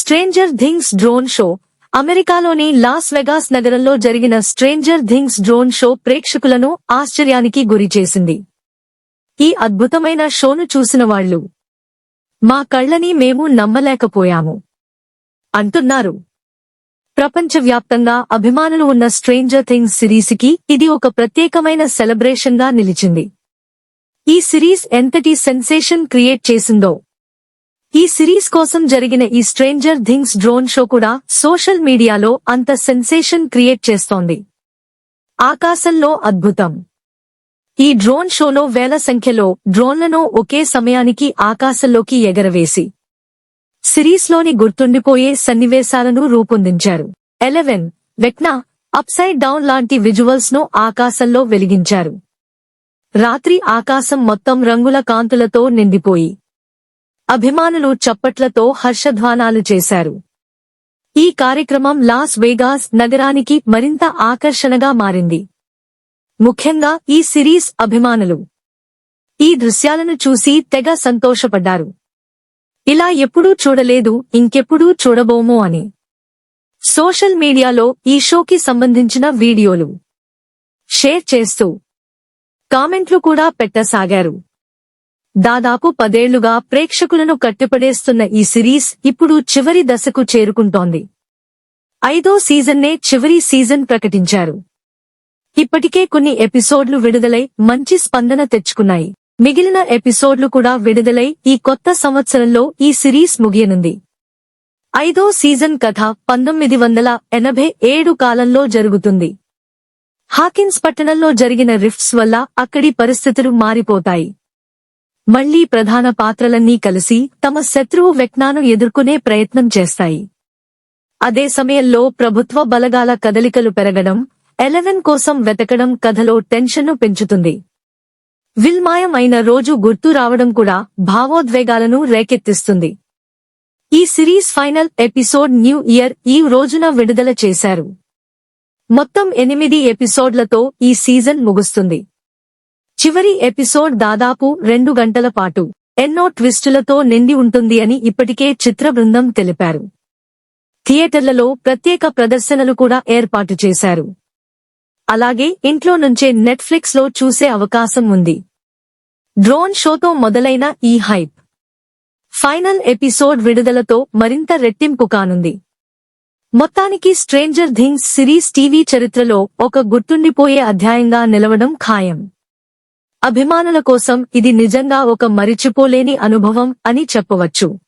Stranger things drone show అమెరికాలోని Las Vegas నగరంలో జరిగిన స్ట్రేంజర్ థింగ్స్ డ్రోన్ షో ప్రేక్షకులను ఆశ్చర్యానికి గురిచేసింది ఈ అద్భుతమైన షోను చూసిన వాళ్ళు మా కళ్ళని మేము నమ్మలేకపోయాము అంటున్నారు. ప్రపంచవ్యాప్తంగా అభిమానులు ఉన్న స్ట్రేంజర్ థింగ్స్ సిరీస్కి ఇది ఒక ప్రత్యేకమైన సెలబ్రేషన్గా నిలిచింది. ఈ సిరీస్ ఎంతటి సెన్సేషన్ క్రియేట్ చేసిందో ఈ సిరీస్ కోసం జరిగిన ఈ స్ట్రేంజర్ థింగ్స్ డ్రోన్ షో కూడా సోషల్ మీడియాలో అంత సెన్సేషన్ క్రియేట్ చేస్తోంది. ఆకాశంలో అద్భుతం. ఈ డ్రోన్ షోలో వేల సంఖ్యలో డ్రోన్లను ఒకే సమయానికి ఆకాశంలోకి ఎగరవేసి సిరీస్లోని గుర్తుండిపోయే సన్నివేశాలను రూపొందించారు. ఎలెవెన్ వెక్నా అప్సైడ్ డౌన్ లాంటి విజువల్స్ను ఆకాశంలో వెలిగించారు. రాత్రి ఆకాశం మొత్తం రంగుల కాంతులతో నిండిపోయి అభిమానులు చప్పట్లతో హర్షధ్వానాలు చేశారు. ఈ కార్యక్రమం లాస్ వేగాస్ నగరానికి మరింత ఆకర్షణగా మారింది. ముఖ్యంగా ఈ సిరీస్ అభిమానులు. ఈ దృశ్యాలను చూసి తెగ సంతోషపడ్డారు. ఇలా ఎప్పుడూ చూడలేదు ఇంకెప్పుడూ చూడబోమో అని. సోషల్ మీడియాలో ఈ షోకి సంబంధించిన వీడియోలు షేర్ చేస్తూ కామెంట్లు కూడా పెట్టసాగారు. దాదాపు పదేళ్ళుగా ప్రేక్షకులను కట్టిపడేస్తున్న ఈ సిరీస్ ఇప్పుడు చివరి దశకు చేరుకుంటోంది. ఐదో సీజన్నే చివరి సీజన్ ప్రకటించారు. ఇప్పటికే కొన్ని ఎపిసోడ్లు విడుదలై మంచి స్పందన తెచ్చుకున్నాయి. మిగిలిన ఎపిసోడ్లు కూడా విడుదలై ఈ కొత్త సంవత్సరంలో ఈ సిరీస్ ముగియనుంది. ఐదో సీజన్ కథ పంతొమ్మిది వందల ఎనభై ఏడు కాలంలో జరుగుతుంది. హాకిన్స్ పట్టణంలో జరిగిన రిఫ్ట్స్ వల్ల అక్కడి పరిస్థితులు మారిపోతాయి. మళ్ళీ ప్రధాన పాత్రలన్నీ కలిసి తమ శత్రువు వెక్నాను ఎదుర్కొనే ప్రయత్నం చేస్తాయి. అదే సమయంలో ప్రభుత్వ బలగాల కదలికలు పెరగడం ఎలెవెన్ కోసం వెతకడం కథలో టెన్షన్ను పెంచుతుంది. విల్మాయం అయిన రోజు గుర్తు రావడం కూడా భావోద్వేగాలను రేకెత్తిస్తుంది. ఈ series final episode new year ఈ రోజున విడుదల చేశారు. మొత్తం ఎనిమిది ఎపిసోడ్లతో ఈ సీజన్ ముగుస్తుంది. చివరి ఎపిసోడ్ దాదాపు రెండు గంటల పాటు. ఎన్నో ట్విస్టులతో నిండి ఉంటుంది అని ఇప్పటికే చిత్ర బృందం తెలిపారు. థియేటర్లలో ప్రత్యేక ప్రదర్శనలు కూడా ఏర్పాటు చేశారు. అలాగే ఇంట్లో నుంచే నెట్ఫ్లిక్స్లో చూసే అవకాశం ఉంది. డ్రోన్ షోతో మొదలైన ఈ హైప్. ఫైనల్ ఎపిసోడ్ విడుదలతో మరింత రెట్టింపు కానుంది. మొత్తానికి స్ట్రేంజర్ థింగ్స్ సిరీస్ టీవీ చరిత్రలో ఒక గుర్తుండిపోయే అధ్యాయంగా నిలవడం ఖాయం. అభిమానుల కోసం ఇది నిజంగా ఒక మరిచిపోలేని అనుభవం అని చెప్పవచ్చు.